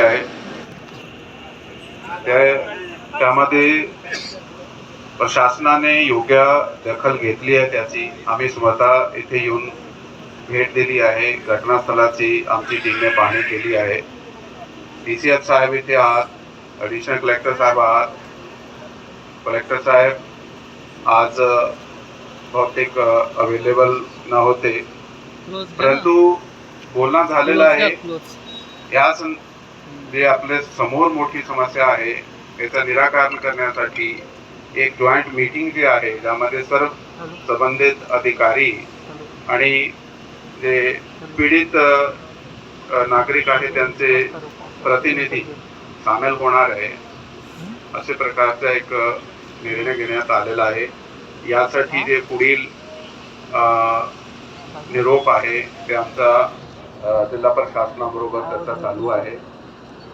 आहे त्या- त्यामध्ये प्रशासनाने योग्य दखल घेतली आहे त्याची आम्ही स्वतः इथे येऊन भेट दिली आहे घटनास्थळाची आमची टीमने पाहणी केली आहे. डी सी एफ साहेब इथे आहात ॲडिशनल कलेक्टर साहेब आहात. कलेक्टर साहेब आज बहुतेक अवेलेबल न. होते परंतु बोलणं झालेलं आहे या सं- जे आपल्यासमोर मोठी समस्या आहे याचं निराकरण करण्यासाठी एक जॉईंट मीटिंग जी आहे ज्यामध्ये सर्व संबंधित अधिकारी आणि जे पीडित नागरिक आहे त्यांचे प्रतिनिधी सामील होणार आहे असे प्रकारचा एक निर्णय घेण्यात आलेला आहे. यासाठी जे पुढील निरोप आहे ते आमचा जिल्हा प्रशासनाबरोबर चर्चा चालू आहे.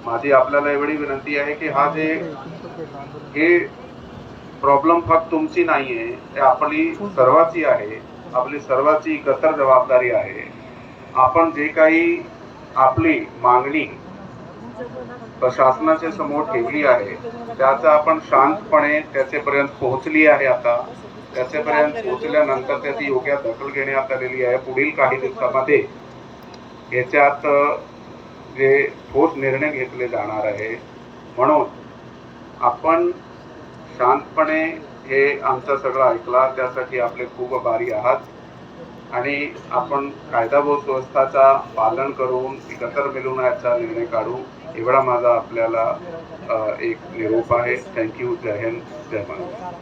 माझी आपल्याला एवढी विनंती आहे की हा जे हे प्रॉब्लेम फक्त तुमची नाही आहे ते आपली सर्वाची आहे आपली सर्वाची एकत्र जबाबदारी आहे. आपण जे काही आपली मागणी प्रशासनाच्या समोर ठेवली आहे त्याचा आपण शांतपणे त्याच्यापर्यंत पोहोचली आहे आता. त्याच्यापर्यंत पोहोचल्यानंतर त्याची योग्य दखल घेण्यात आलेली आहे. पुढील काही दिवसामध्ये याच्यात जे ठोस निर्णय घेतले जाणार आहे. म्हणून आपण शांतपणे हे आमचं सगळं ऐकला. त्यासाठी आपले खूप आभारी आहात. आणि आपण कायदा व सुव्यवस्थाचा पालन करून एकत्र मिळून याचा निर्णय काढू. एवढा माझा आपल्याला एक निरोप आहे. थँक्यू जय हिंद. जय महाराष्ट्र.